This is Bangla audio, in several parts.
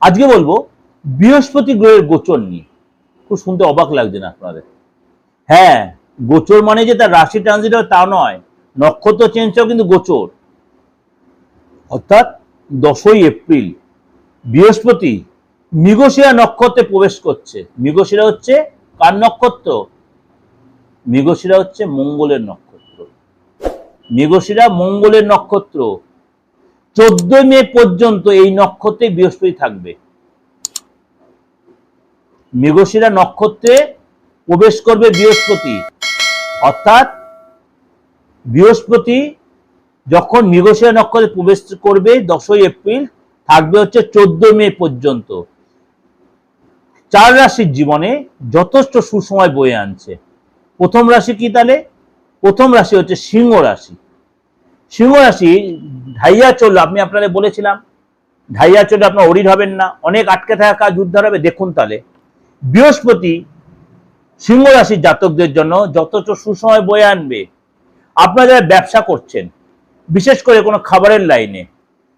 আজকে বলব, বৃহস্পতি গ্রহের গোচর নিয়ে। খুব শুনতে অবাক লাগছে না আপনাদের। হ্যাঁ গোচর মানে যে তার রাশি ট্রানজিট হবে তা নয়। নক্ষত্র চেঞ্জ হয় কিন্তু গোচর। অর্থাৎ দশই এপ্রিল। বৃহস্পতি মৃগশিরা নক্ষত্রে প্রবেশ করছে। মৃগশিরা হচ্ছে কার নক্ষত্র? মৃগশিরা হচ্ছে মঙ্গলের নক্ষত্র। মৃগশিরা মঙ্গলের নক্ষত্র। চোদ্দই মে পর্যন্ত এই নক্ষত্রে বৃহস্পতি থাকবে। মৃগশিরা নক্ষত্রে প্রবেশ করবে বৃহস্পতি। অর্থাৎ বৃহস্পতি যখন মৃগশিরা নক্ষত্রে প্রবেশ করবে দশই এপ্রিল, থাকবে হচ্ছে চোদ্দ মে পর্যন্ত। চার রাশির জীবনে যথেষ্ট সুসময় বয়ে আনছে। প্রথম রাশি কি তাহলে? প্রথম রাশি হচ্ছে সিংহ রাশি। সিংহ রাশি ঢাইয়া চলল আপনি আপনাদের বলেছিলাম, ঢাইয়া চললে আপনার অরির হবেন না, অনেক আটকে থাকা কাজ উদ্ধার হবে, দেখুন তাহলে। বৃহস্পতি, সিংহ রাশির জাতকদের জন্য যথেষ্ট সুসময় বয়ে আনবে। আপনারা যারা ব্যবসা করছেন, বিশেষ করে কোনো খাবারের লাইনে,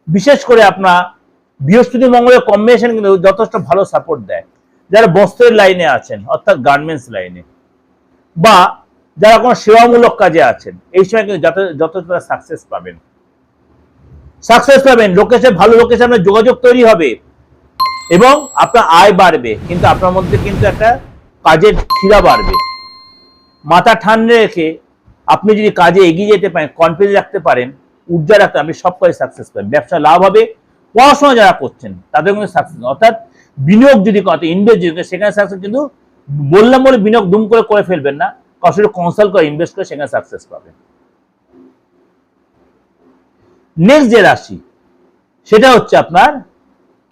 বিশেষ করে আপনার বৃহস্পতি, মঙ্গলের কম্বিনেশন কিন্তু যথেষ্ট ভালো সাপোর্ট দেয়। যারা বস্ত্রের লাইনে আছেন, অর্থাৎ গার্মেন্টস লাইনে, বা যারা কোনো সেবামূলক কাজে আছেন, এই সময় কিন্তু যথেষ্ট সাকসেস পাবেন। সাকসেস পাবেন। লোকেশন ভালো লোকেশনে যোগাযোগ তৈরি হবে। এবং আপনার আয় বাড়বে। কিন্তু আপনার মধ্যে কিন্তু একটা কাজের ক্ষীরা বাড়বে। মাথা ঠান্ডা রেখে আপনি যদি কাজে এগিয়ে যেতে পারেন কনফিডেন্স রাখতে পারেন উর্জা রাখতে আপনি সব কাজে সাকসেস পাবেন। ব্যবসা লাভ হবে। পড়াশোনা যারা করছেন, তাদের কিন্তু সাকসেস অর্থাৎ বিনিয়োগ যদি কত ইনভেস্ট যদি সেখানে সাকসেস কিন্তু বললাম বলে বিনিয়োগ দুম করে করে ফেলবেন না। কারোর কনসাল্ট করে ইনভেস্ট করে সেখানে সাকসেস পাবেন। নেক্সট যে রাশি সেটা হচ্ছে আপনার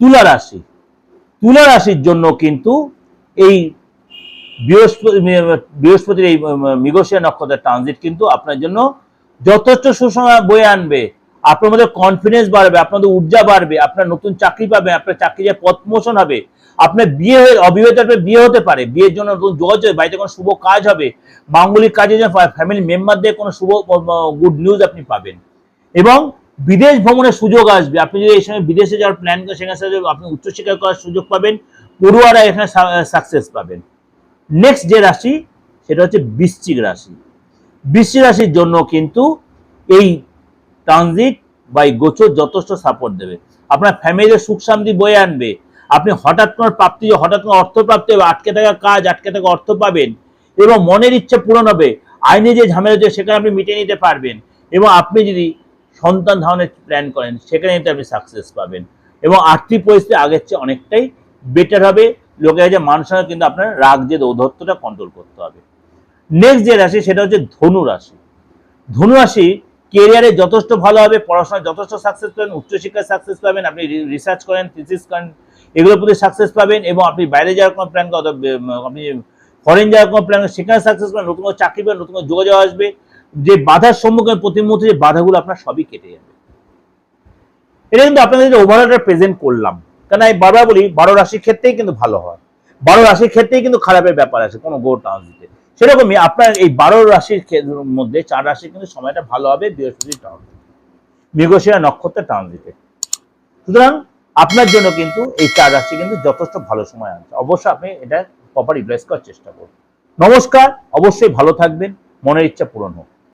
তুলা রাশি। তুলা রাশির জন্য কিন্তু এই বৃহস্পতি বৃহস্পতির এই মৃগশিরা নক্ষত্রের ট্রানজিট কিন্তু আপনার জন্য যথেষ্ট সুসময় বয়ে আনবে। আপনার মধ্যে কনফিডেন্স বাড়বে আপনাদের ঊর্জা বাড়বে আপনার নতুন চাকরি পাবে আপনার চাকরি যে পথ মোশন হবে আপনার বিয়ে অবিবাহিত আপনার বিয়ে হতে পারে বিয়ের জন্য নতুন যোগাযোগ হবে, বাড়িতে কোনো শুভ কাজ হবে মাঙ্গলিক কাজে ফ্যামিলি মেম্বারদের কোনো শুভ গুড নিউজ আপনি পাবেন। এবং বিদেশ ভ্রমণের সুযোগ আসবে। আপনি যদি এই সময় বিদেশে যাওয়ার প্ল্যান করেন, সেখানে আপনি উচ্চশিক্ষা করার সুযোগ পাবেন, পড়ুয়ারা এখানে সাকসেস পাবেন। নেক্সট যে রাশি, সেটা হচ্ছে বৃশ্চিক রাশি। বৃশ্চিক রাশির জন্য কিন্তু এই ট্রানজিট বা এই গোচর যথেষ্ট সাপোর্ট দেবে। আপনার ফ্যামিলিতে সুখ শান্তি বয়ে আনবে। আপনি হঠাৎ কোনো প্রাপ্তি, হঠাৎ কোনো অর্থ প্রাপ্তি হবে, আটকে থাকা কাজ, আটকে থাকা অর্থ পাবেন এবং মনের ইচ্ছে পূরণ হবে। আইনে যে ঝামেলা হচ্ছে, সেখানে আপনি মিটিয়ে নিতে পারবেন। এবং আপনি যদি সন্তান ধারণের প্ল্যান করেন, সেখানে কিন্তু আপনি সাকসেস পাবেন। এবং আর্থিক পরিস্থিতি আগের চেয়ে অনেকটাই বেটার হবে। লোকের কাছে মানুষের কিন্তু আপনার রাগ যে ঔদ্ধত্যটা কন্ট্রোল করতে হবে। নেক্সট যে রাশি, সেটা হচ্ছে ধনু রাশি। ধনু রাশি কেরিয়ারে যথেষ্ট ভালো হবে, পড়াশোনায় যথেষ্ট সাকসেস পাবেন উচ্চশিক্ষায় সাকসেস পাবেন, আপনি রিসার্চ করেন থিসিস করেন, এগুলোর প্রতি সাকসেস পাবেন এবং আপনি বাইরে যাওয়ার কোনো প্ল্যান আপনি ফরেন যাওয়ার কোনো প্ল্যান সেখানে সাকসেস পাবেন, নতুন চাকরি পাবেন, নতুন যোগাযোগ আসবে। যে বাধার সম্মুখীন প্রতি মুহূর্তে যে বাধাগুলো আপনার সবই কেটে যাবে। এটা কিন্তু আপনাদের ওভারঅলটা প্রেজেন্ট করলাম। কারণ আমি বারবার বলি, বারো রাশির ক্ষেত্রেই কিন্তু ভালো হয়। বারো রাশির ক্ষেত্রেই কিন্তু খারাপের ব্যাপার আছে, কোনো গো ট্রানজিটে সেরকমই আপনার এই বারো রাশির মধ্যে চার রাশির কিন্তু সময়টা ভালো হবে, বৃহস্পতি ট্রানজিট মৃগশিরা নক্ষত্রের ট্রানজিটে সুতরাং আপনার জন্য কিন্তু এই চার রাশি কিন্তু যথেষ্ট ভালো সময় আছে। অবশ্যই আপনি এটা প্রপার ইউটিলাইজ করার চেষ্টা করুন। নমস্কার, অবশ্যই ভালো থাকবেন। মনের ইচ্ছা পূরণ হোক।